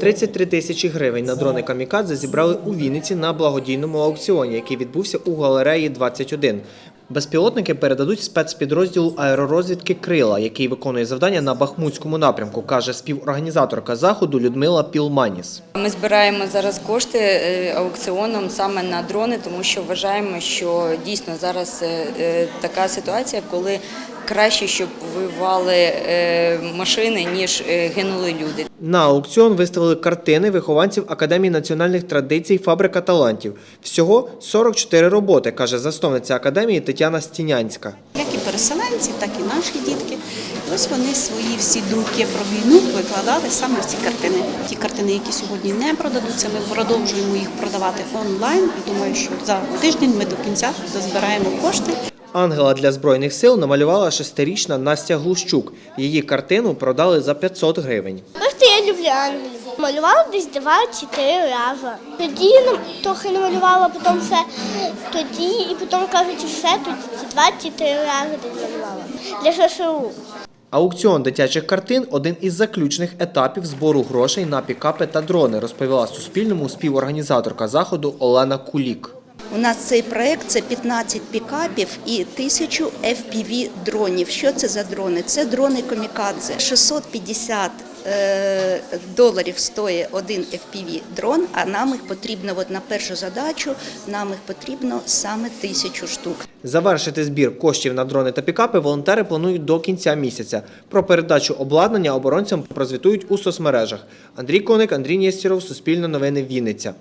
33 тисячі гривень на дрони Камікадзе зібрали у Вінниці на благодійному аукціоні, який відбувся у галереї 21. Безпілотники передадуть спецпідрозділу аеророзвідки Крила, який виконує завдання на Бахмутському напрямку, каже співорганізаторка заходу Людмила Пілманіс. Ми збираємо зараз кошти е, аукціоном саме на дрони, тому що вважаємо, що дійсно зараз е, е, така ситуація, коли краще, щоб воювали е, машини, ніж е, гинули люди. На аукціон виставили картини вихованців Академії національних традицій Фабрика талантів. Всього 44 роботи, каже засновниця академії Тетяна Стінянська. Як і переселенці, так і наші дітки. І ось вони свої всі думки про війну викладали саме в ці картини. Ті картини, які сьогодні не продадуться, ми продовжуємо їх продавати онлайн. І думаю, що за тиждень ми до кінця дозбираємо кошти. Ангела для збройних сил намалювала шестирічна Настя Глущук. Її картину продали за 500 гривень. Просто я люблю ангелів. Малювала десь два-чотири рази. Тоді ну, трохи не малювала, потім все. Тоді і потім кажуть, все, тоді два-чотири рази десь малювала. Для ШСУ. Аукціон дитячих картин один із заключних етапів збору грошей на пікапи та дрони, розповіла Суспільному співорганізаторка заходу Олена Кулік. У нас цей проект це 15 пікапів і 1000 FPV дронів. Що це за дрони? Це дрони Комікадзе. 650 е, доларів стоїть один FPV дрон, а нам їх потрібно от на першу задачу, нам їх потрібно саме тисячу штук. Завершити збір коштів на дрони та пікапи волонтери планують до кінця місяця. Про передачу обладнання оборонцям прозвітують у соцмережах. Андрій Коник, Андрій Нєстєров, Суспільне новини Вінниця.